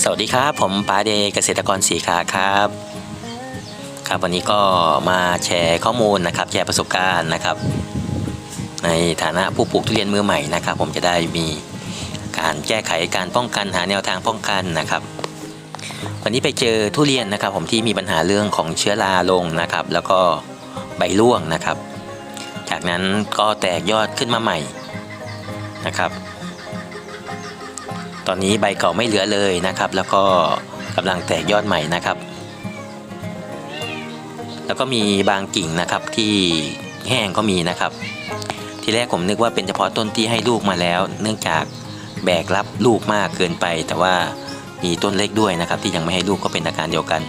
สวัสดีครับ ผมปาเดเกษตรกรสีขาครับ ครับวันนี้ก็มาแชร์ข้อมูลนะครับ แชร์ประสบการณ์นะครับ ในฐานะผู้ปลูกทุเรียนมือใหม่นะครับ ผมจะได้มีการแก้ไขการป้องกันหาแนวทางป้องกันนะครับ วันนี้ไปเจอทุเรียนนะครับ ผมที่มีปัญหาเรื่องของเชื้อราลงนะครับ แล้วก็ใบร่วงนะครับ จากนั้นก็แตกยอดขึ้นมาใหม่นะครับ ตอนนี้ใบเก่าไม่เหลือเลยนะครับ แล้วก็กำลังแตกยอดใหม่นะครับ แล้วก็มีบางกิ่งนะครับที่แห้งก็มีนะครับ ทีแรกผมนึกว่าเป็นเฉพาะต้นที่ให้ลูกมาแล้ว เนื่องจากแบกรับลูกมากเกินไป แต่ว่ามีต้นเล็กด้วยนะครับ ที่ยังไม่ให้ลูกก็เป็นอาการเดียวกัน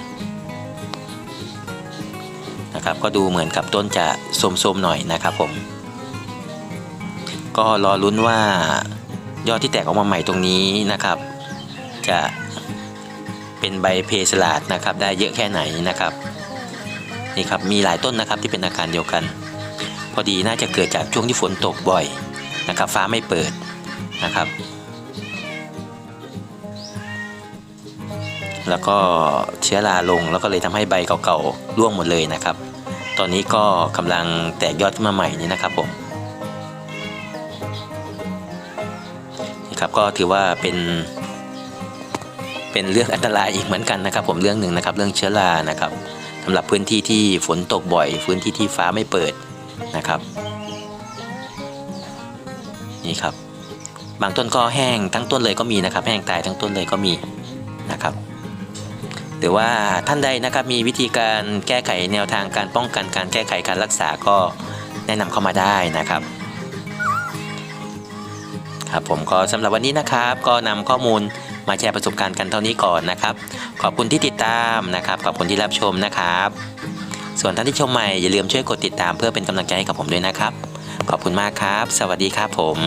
นะครับก็ดูเหมือนกับต้นจะโทมๆหน่อยนะครับผม ก็รอลุ้นว่า ยอดที่แตกออกมาใหม่ตรงนี้นะครับ จะเป็นใบเพสลาดนะครับ ได้เยอะแค่ไหนนะครับ นี่ครับมีหลายต้นนะครับที่เป็นอาการเดียวกัน พอดีน่าจะเกิดจากช่วงที่ฝนตกบ่อยนะครับ ฟ้าไม่เปิดนะครับ แล้วก็เชื้อราลงแล้วก็เลยทำให้ใบเก่าๆร่วงหมดเลยนะครับ ตอนนี้ก็กำลังแตกยอดขึ้นมาใหม่นี่นะครับผม ครับ ก็ถือว่าเป็นเป็นเรื่องอันตรายอีกเหมือนกันนะครับผมเรื่องหนึ่งนะครับเรื่องเชื้อรานะครับสำหรับพื้นที่ที่ฝนตกบ่อย พื้นที่ที่ฟ้าไม่เปิดนะครับ นี่ครับ บางต้นก็แห้งทั้งต้นเลยก็มีนะครับ แห้งตายทั้งต้นเลยก็มีนะครับ หรือว่าท่านใดนะครับมีวิธีการแก้ไขแนวทางการป้องกันการแก้ไขการรักษาก็แนะนำเข้ามาได้นะครับ ครับผมก็สำหรับวันนี้นะครับ ก็นำข้อมูลมาแชร์ประสบการณ์กันเท่านี้ก่อนนะครับ ขอบคุณที่ติดตามนะครับ ขอบคุณที่รับชมนะครับ ส่วนท่านที่ชมใหม่อย่าลืมช่วยกดติดตามเพื่อเป็นกำลังใจให้กับผมด้วยนะครับ ขอบคุณมากครับ สวัสดีครับผม